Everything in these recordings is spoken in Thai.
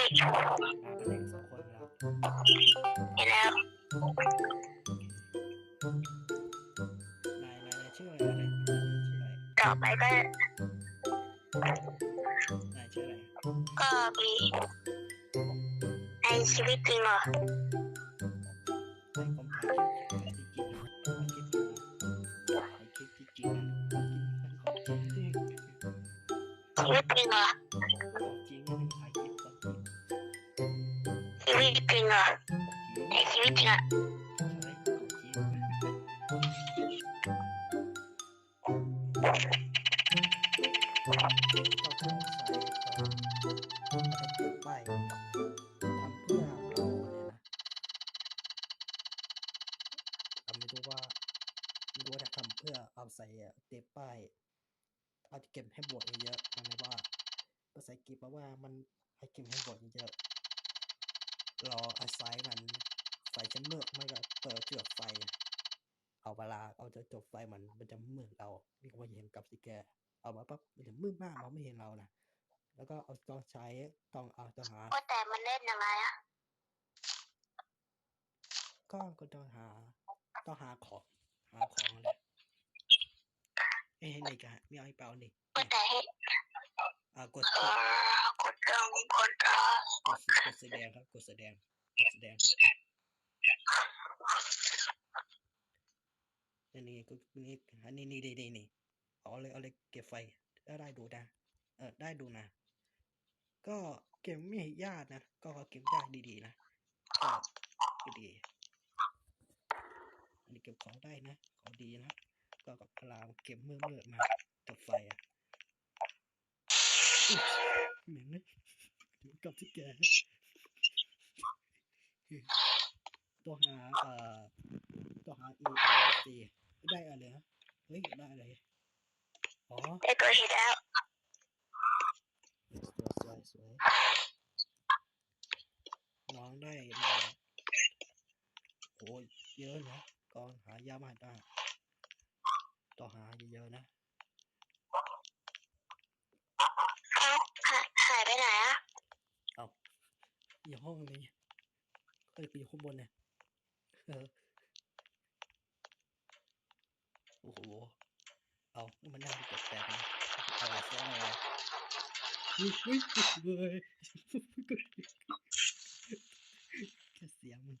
อ่าเป็นเด็กสองคนแล้วเห็นแล้วนายนายนายชื่ออะไรนะนายชื่ออะไรต่อไปก็นายชื่ออะไรก็มีในชีวิตจริงเหรอ นายผมหาคลิปที่จริงหาคลิปที่จริงหาคลิปที่จริงนะขอ อของจริงของจริงชีวิตจริงเอในชีวิตจริงอะใช่ของจริงเราใส่ของอะไรติดป้ายทำเพื่อเราเนี่เราม่รู้ว่าด้ว่าจะทำเพื่อเอาใส่เต็บป้ายเอาเก็บให้บวกเยอะๆทำไมว่าภาษาอังกฤษแปลว่ามันให้เก็บให้บวกเยอะๆ ราอาศัยมันไฟจะมืดไม่ก็เปิดเจือกไฟ เอาเวลาเอาจะจบไฟมันมันจะมืดเรามีคนเห็นกับสิแก เอามาปั๊บมันจะมืดมากมองไม่เห็นเรานะแล้วก็เอาต้องใช้ต้องเอาต้องหาว่าแต่มันเล่นยังไงอะก็ก็ต้องหาต้องหาของหาของเลยเอ้ยนี่กันมีเอาไอ้เปล่านี่ว่าแต่ให้อ่ากดเอกอกดเครื่องกดเอ่อก ดกดแสดงครับกดแสดงกดแสดงอันนี้ก็นี่อันนี้นี่ดีดีนี่เอาเลยเอาเลยเก็บไฟได้ดูนะเออได้ดูนะ ก็เก็บไม่ยากนะ ก็เก็บยากดีๆนะก็ดีอันนี้เก็บของได้นะของดีนะก็กับพลางเก็บเมื่อเมื่อมากับไฟอะเหม็นเลย เดี๋ยวกลับที่แกตัวหาเอ่อตัวหา E C ได้อะไรฮะเฮ้ยได้อะไรอ๋อได้ตัวฮิตแล้วสวยสวยสวยน้องได้มาโอ้ยเยอะนะกองหายามาได้ต่อหาเยอะๆนะ เอ้าหายหายไปไหนอะ อยู่ห้องนี้เอ้ยไปอยู่ข้างบนเนี่ยโอ้โห เอามันน่าจะแปลกๆนะอะไรเสียอะไรอุ้ยอุ้ยเลยแค่เสียงมัน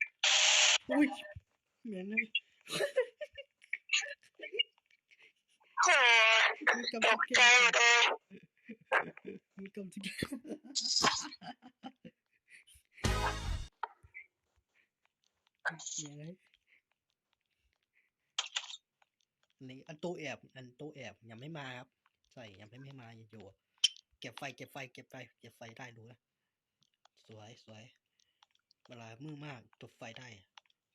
อุ้ยเหม็นเลยโอ้มีกำตจัดกใจหมดเลยมีกำจัดแกเสียง นนี้อันตู้แอบ อันตู้แอบยังไม่มาครับ ใส่ยังไม่ไม่มาอยู่เก็บไฟเก็บไฟเก็บไฟเก็บไฟได้ดูนะสวยสวยเวลามืดมากจุดไฟได้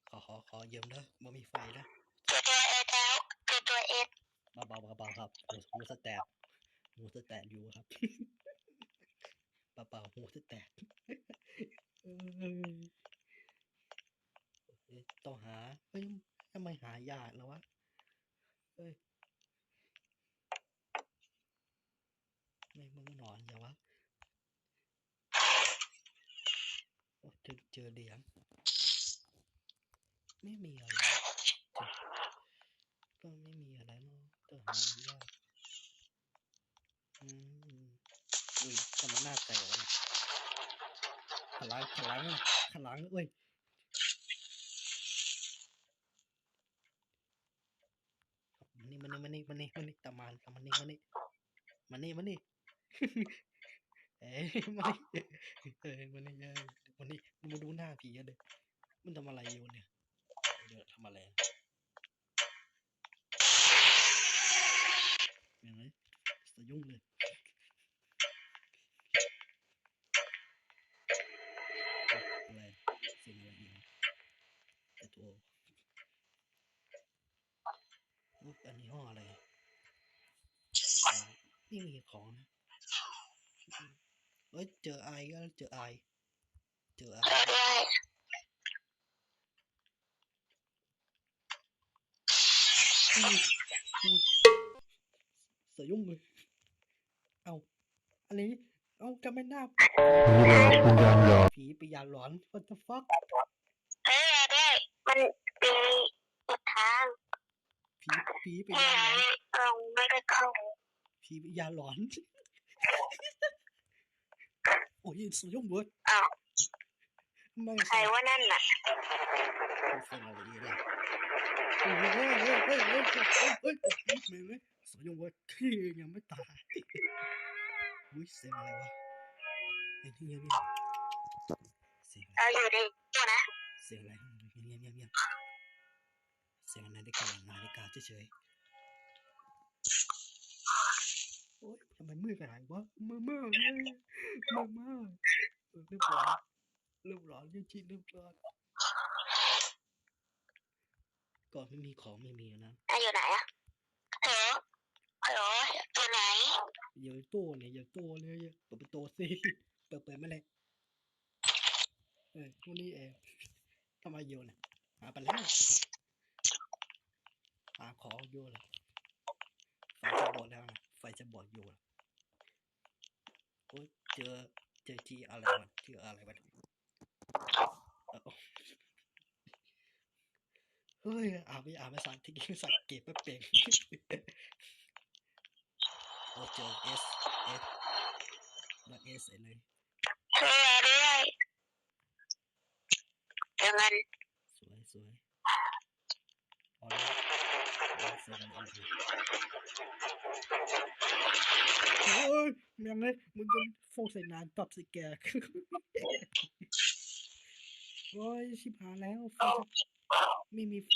ขอขอขอยืมเด้อบ่มีไฟนะเจอตัวเอสแล้วเจอตัวเอสเบาเบาเบาเบาครับหูหูสแตกหูสแตกอยู่ครับเบาเบาหูสแตกเอ้ย ต้องหา เฮ้ยทำไมหายากแล้ววะเอ้ย ไม่มึงนอนอย่าวะโอ้เจอเจอเหรียญไม่มีอะไรก็ไม่มีอะไรเนาะต้องหายากอืมอุ้ยทำไมหน้าแตกวะขลังขลังขลังเอ้ย มันนี่ มันนี่มันนี่มันนี่มันตามมาตามมันนี่มันนี่มันนี่มันนี่เอ้ยมันนี่เอ้ยมันนี่เอ้ยมันนี่มาดูหน้าผีอะเด็กมันทำอะไรอยู่เนี่ยเดี๋ยวทำอะไรเห็นไหมสยุ่งเลยอะไรเสียงอะไรอีกไอตัว อุ๊ยอันนี้ห้องอะไรอ่านี่มีของนะเอ้ยเจอไอก็เจอไอเจอไอเจอด้วยอุ้ยอุ้ยสยุ่งเลย เอาอันนี้ เอาาทำไมหน้าผีหลอกวิญญาณหลอนผีปียาหลอน what the fuck เฮ้ยได้มันปีอีกทาง ผีไปยาหลอนเราไม่ได้เข้าผียาหลอนโอ้ยสยองเวิร์ดใครว่านั่นน่ะฟังอะรเนี่ยเฮ้ยเฮ้ยเฮ้ยเฮ้ยเฮ้ยเฮ้ยเฮ้ยสยองเวิร์ดคือยังไม่ตายอุ้ยเสียงอะไรวะเงียบเงียบเงียบเสียงอะไรอยู่ดีนะเสียงอะไรเงียบเงียบเงียบเสียงอะไรได้กัน เฉยๆโอ๊ยทำไมมืดขนาดนี้วะมืดมากเลยมืดมากเออเรียบร้อยเรียบร้อยจริงๆเรียบร้อยก่อนไม่มีของไม่มีนะเราอยู่ไหนอะฮัลโหลฮัลโหลอยู่ไหนอย่าโต้เนี่ยอย่าโต้เลยอย่าเปิดประตูสิเปิดเปิดมาเลยเออตัวนี้เองทำไมโยนอะหาไปแล้วหาของโยนเลยไฟจะบอดแล้วนะไฟจะบอดโยนโอ้ยเจอเจอที่อะไรวะเจออะไรวะเอ้าเฮ้ยอ่านไม่อ่านภาษาที่สังเกตไม่เป็นโอ้เจอเอสเอสแล้วเอสเลยเฮ้ยเรื่อยเดี๋ยวมันสวยสวยเอาละ เอาเสร็จแล้วเอาเลยโอ้ยแม่งเลยมึงจะโฟกใส่นานปรับใส่แกโอ้ยชิบหายแล้วไฟจะไม่มีไฟ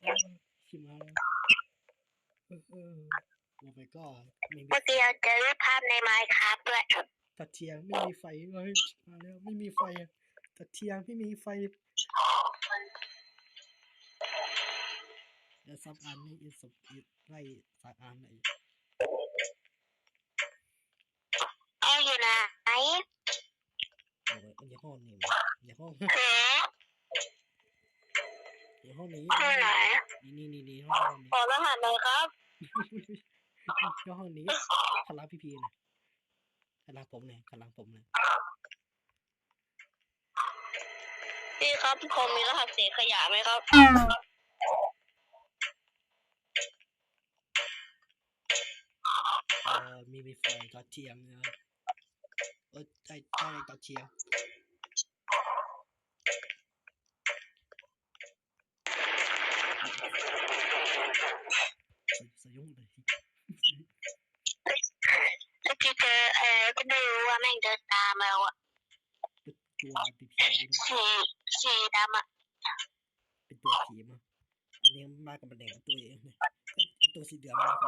โอ้ยชิบหายแล้วเออเออโอ้ my god ไม่มีเมื่อกี้เราเจอภาพในไมค์ครับด้วยตะเทียงไม่มีไฟเลยมาแล้วไม่มีไฟอะตะเทียงไม่มีไฟ ซับอันนี่อีสับอีไล่สักอันไอ้เอาอยู่ไหนโอ้ยอย่าห้องนี่วะอย่าห้องฮัลโหลอย่าห้องนี้อยู่ไหนนี่นี่นี่นี่ห้องนี้ขอรหัสหน่อยครับอย่าห้องนี้พลังพี่พีนะพลังผมเนี่ยพลังผมเนี่ยพี่ครับผมมีรหัสเสียขยะไหมครับ me before I got TM. But I thought I got TM.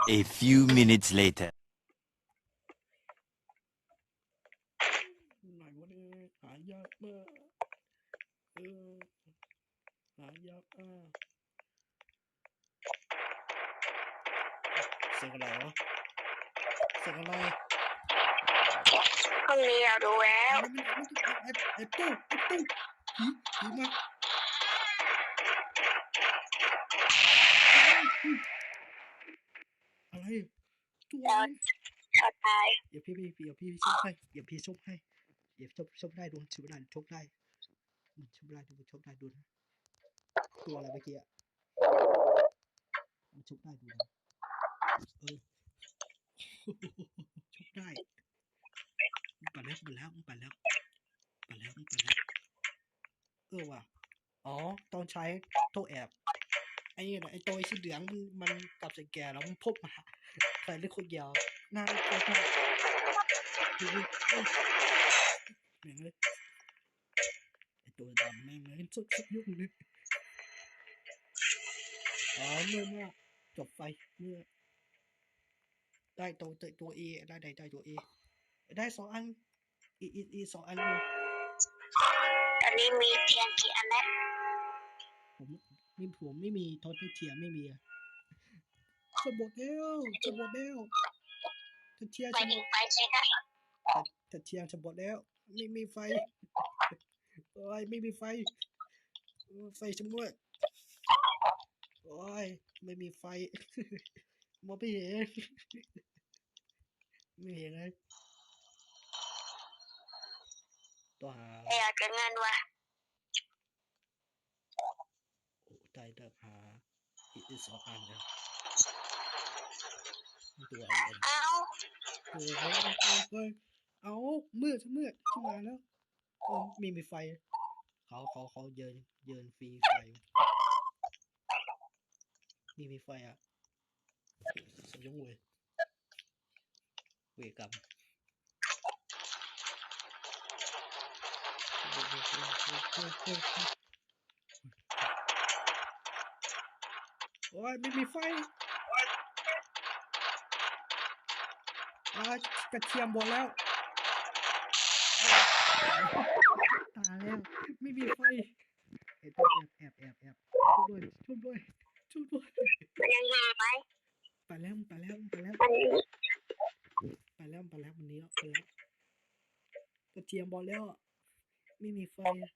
A few minutes later. เสียงอะไรวะเสียงอะไรห้องนี้เราดูแล้วไอ้ไอ้ไอ้ตู้ไอ้ตู้ผีผีมาอะไรตัวอะไรช็อตตายเดี๋ยวพี่พี่เดี๋ยวพี่ชกให้เดี๋ยวพี่ชกให้เดี๋ยวชกชกได้ดูชกได้ชกได้มันชกได้ดูชกได้ดูนะ ตัวอะไรเมื่อกี้อะมันชกได้ดูนะเออชกได้มันไปแล้วมันไปแล้วมันไปแล้วมันไปแล้วมันไปแล้วเออว่ะอ๋อต้องใช้โต๊ะแอบไอ้นี่นะไอ้ตัวไอ้สีเหลืองมันมันกลับใส่แกแล้วมันพบมาใส่เลือดคนเดียวหน้าเกลียดมากดูดิเอ้ยแม่งเลยไอ้ตัวดำแม่งเลยสุดสุดยุ่งเลย อ๋อเมื่อเมื่อจบไฟเมื่อ ได้ตัวตัวตัวเอได้ได้ได้ตัวเอได้สองอันอีอีอีสองอันเลยตอนนี้มีเทียนกี่อันแล้วผมมีผมไม่มีทอดเทียมไม่มีอะจะหมดแล้วจะหมดแล้วจะเทียมไปจะหมถึดงไฟใช่ไหมจะเทียมจะหมดแล้วไม่มีไฟโอ้ยไม่มีไฟโอ้ยไฟชำรวย โอ้ย ไม่มีไฟ มองไม่เห็น ไม่เห็นเลยตัวหาแต่อยากจะเงินว่ะโอ้ได้เดิมหาอีกอีกสองอันเลยตัวไอเอ็นเอ้าโอ้ยเฮ้ยเฮ้ยเฮ้ยเอามืดจะมืดขึ้นมาแล้วโอ้มีมีไฟ เขาเขาเขาเยินเยินฟรีไฟ มีมีไฟอะสยองเวยเวกรรมโอ้ยไม่มีไฟอ่ากระเทียมหมดแล้ว ตายแล้ว ไม่มีไฟเอ็ดต้องแอบแอบแอบแอบช่วยด้วยช่วยด้วยช่วยด้วย มันยังอยู่ไหม ไปแล้วไปแล้วไปแล้ว มัน ไปแล้วไปแล้ววันนี้แล้วไปแล้วกระเที ยมบอกแล้ว ไม่มีไฟอะ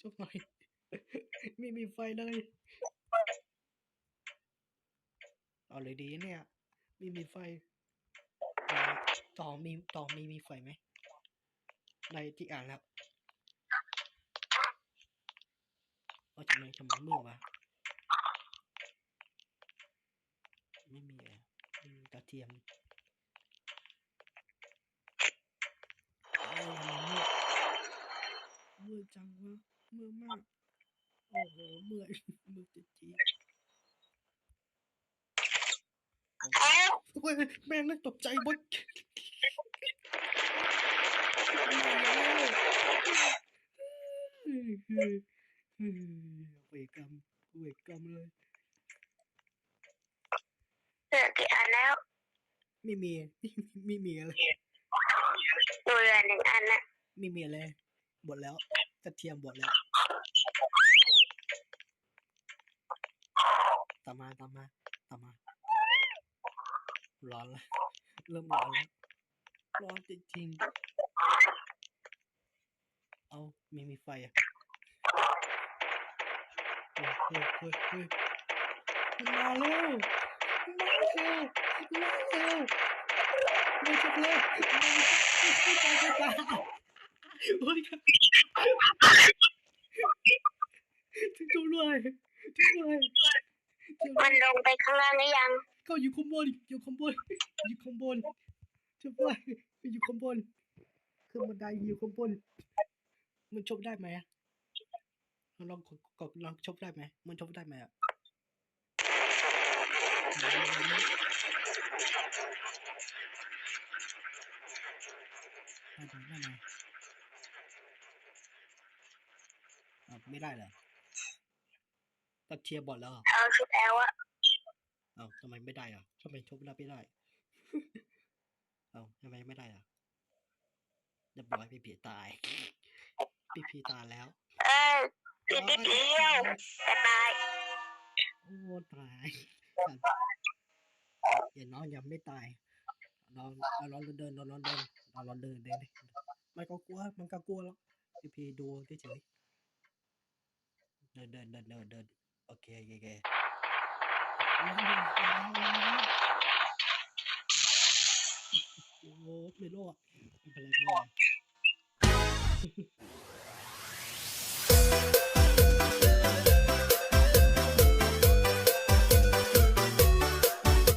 ช่วยหน่อย ไม่มีไฟเลย เอาเลยดีเนี่ย ไม่มีไฟ ต่อมีต่อมีมีไฟไหมในที่อ่านแล้วว่าทำไมทำไมมืดวะไม่มีอะอืมกระเทียมเอ้ยทำไมมืดมืด จังวะมืดมาก โอ้โหมืดมืดจริงๆเอ้าโอ้ยแม่งเลยตกใจหมดเวรกรรมเวรกรรมเลยเหลือกี่อันแล้ว ไม่มีไม่มีอะไรหนูเหลือหนึ่งอันน่ะไม่มีอะไรหมดแล้ว กระเทียมหมดแล้วตามมาตามมาตามมา ร้อนล้วเริ่มร้อนแล้วร้อนจริงๆเอาไม่มีไฟอะเฮ้ยเฮ้ยเฮ้ยเฮ้ยมาแล้วมาแล้วมาแล้วไม่ใช่เลยไม่ใช่ไม่ใช่ตายโอ้ยครับช่วยด้วยช่วยด้ วยช่วยด้มัวยนลงไปข้างล่างหรือยัง ก็อยู่ข้างบนอยู่ข้างบนอยู่ข้างบนช่วยด้วยอยู่ข้างบนขึ้นบันไดอยู่ข้างบนมันชบได้ไหมอะลองลองกดกดลองชบได้ไหมมันชบได้ไหมอะได้ไหมได้ไหมอะไม่ได้เหร อตัดเทียบบอดแล้วเหรอเอาชุดแล้วอะเอ้าทำไมไม่ได้อะทำไมชกได้ไม่ได้ เอ้าทำไมไม่ได้อะเรียบร้อยพี่ผีตาย พี่ผีตายแล้ว เอออีกนิดเดียวจะตายโอ้ตายอย่าน้องยังไม่ตายลองเอาลองเดินลองลองเดินลองลองเดินเดินดิมันก็กลัว มันก็กลัวแล้วพี่พีดูเฉยๆเดินเดินเดินเดินเดิน โอเคโอเคโอเคลองดูลองดูลองดูโอ้โหไม่รอดเป็นไรไม่